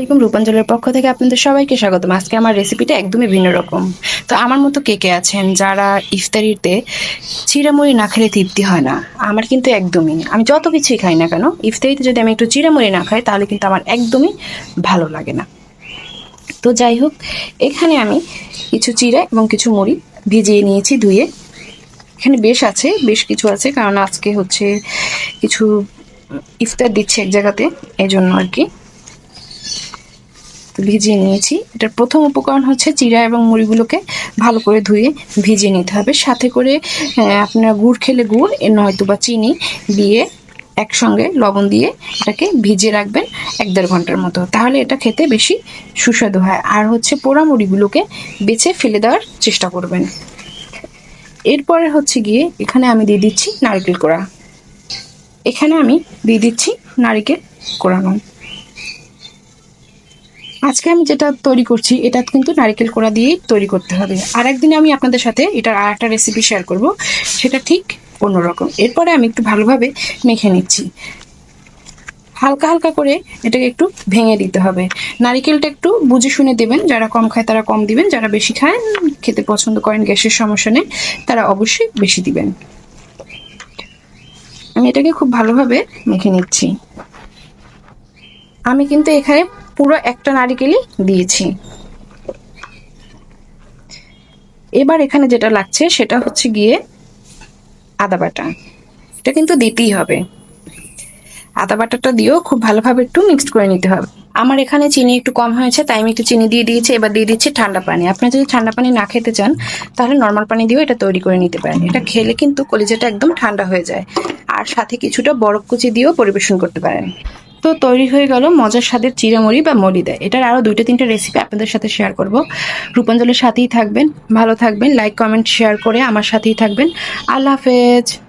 এরকম রূপাঞ্জলের পক্ষ থেকে আপনাদের সবাইকে স্বাগতম। আজকে আমার রেসিপিটা একদমই ভিন্ন রকম। তো আমার মতো কে কে আছেন যারা ইফতারিতে চিড়ামুড়ি না খেলে তৃপ্তি হয় না? আমার কিন্তু একদমই আমি যত কিছুই খাই না কেন, ইফতারিতে যদি আমি একটু চিড়ামুড়ি না খাই, তাহলে কিন্তু আমার একদমই ভালো লাগে না। তো যাই হোক, এখানে আমি কিছু চিড়া এবং কিছু মুড়ি ভিজিয়ে নিয়েছি ধুয়ে। এখানে বেশ আছে, বেশ কিছু আছে, কারণ আজকে হচ্ছে কিছু ইফতার দিচ্ছে এক জায়গাতে এই জন্য আর কি। ভিজিয়ে নিয়েছি। এটার প্রথম উপকরণ হচ্ছে চিড়া এবং মুড়িগুলোকে ভালো করে ধুয়ে ভিজিয়ে নিতে হবে। সাথে করে আপনার গুড় খেলে গুড় এর নয়তো বা চিনি দিয়ে একসঙ্গে লবণ দিয়ে এটাকে ভিজিয়ে রাখবেন এক দেড় ঘণ্টার মতো। তাহলে এটা খেতে বেশি সুস্বাদু হয়। আর হচ্ছে পোড়া মুড়িগুলোকে বেছে ফেলে দেওয়ার চেষ্টা করবেন। এরপরে হচ্ছে গিয়ে এখানে আমি দিয়ে দিচ্ছি নারকেল কোড়া। এখানে আমি দিয়ে দিচ্ছি নারকেল কোড়ানো আজকে আমি যেটা তৈরি করছি, এটা কিন্তু নারকেল কোড়া দিয়েই তৈরি করতে হবে। আর একদিন আমি আপনাদের সাথে এটার আর একটা রেসিপি শেয়ার করব, সেটা ঠিক অন্যরকম। এরপরে আমি একটু ভালোভাবে মেখে নিচ্ছি। হালকা হালকা করে এটাকে একটু ভেঙে দিতে হবে। নারিকেলটা একটু বুঝে শুনে দেবেন, যারা কম খায় তারা কম দিবেন, যারা বেশি খায়, খেতে পছন্দ করেন, গ্যাসের সমস্যা নেই, তারা অবশ্যই বেশি দিবেন। আমি এটাকে খুব ভালোভাবে মেখে নিচ্ছি। আমি কিন্তু এখানে পুরো একটা নারিকেলই দিয়েছি। এবার এখানে যেটা লাগছে সেটা হচ্ছে গিয়ে আদা বাটা। এটা কিন্তু দিতেই হবে। আদা বাটাটা দিয়েও খুব ভালোভাবে একটু মিক্সড করে নিতে হবে। আমার এখানে চিনি একটু কম হয়েছে, তাই আমি একটু চিনি দিয়ে দিয়েছি, এবার দিয়ে দিচ্ছি ঠান্ডা পানি। আপনি যদি ঠান্ডা পানি না খেতে চান, তাহলে নর্মাল পানি দিয়েও এটা তৈরি করে নিতে পারেন। এটা খেলে কিন্তু কলিজাটা একদম ঠান্ডা হয়ে যায়। আর সাথে কিছুটা বরফ কুচি দিয়েও পরিবেশন করতে পারেন। তো তৈরি হয়ে গেল মজার স্বাদের চিড়ামুড়ি বা মরি দেয়। এটার আরও দুইটা তিনটা রেসিপি আপনাদের সাথে শেয়ার করব। রূপাঞ্জলের সাথেই থাকবেন, ভালো থাকবেন লাইক কমেন্ট শেয়ার করে আমার সাথেই থাকবেন। আল্লাহ হাফেজ।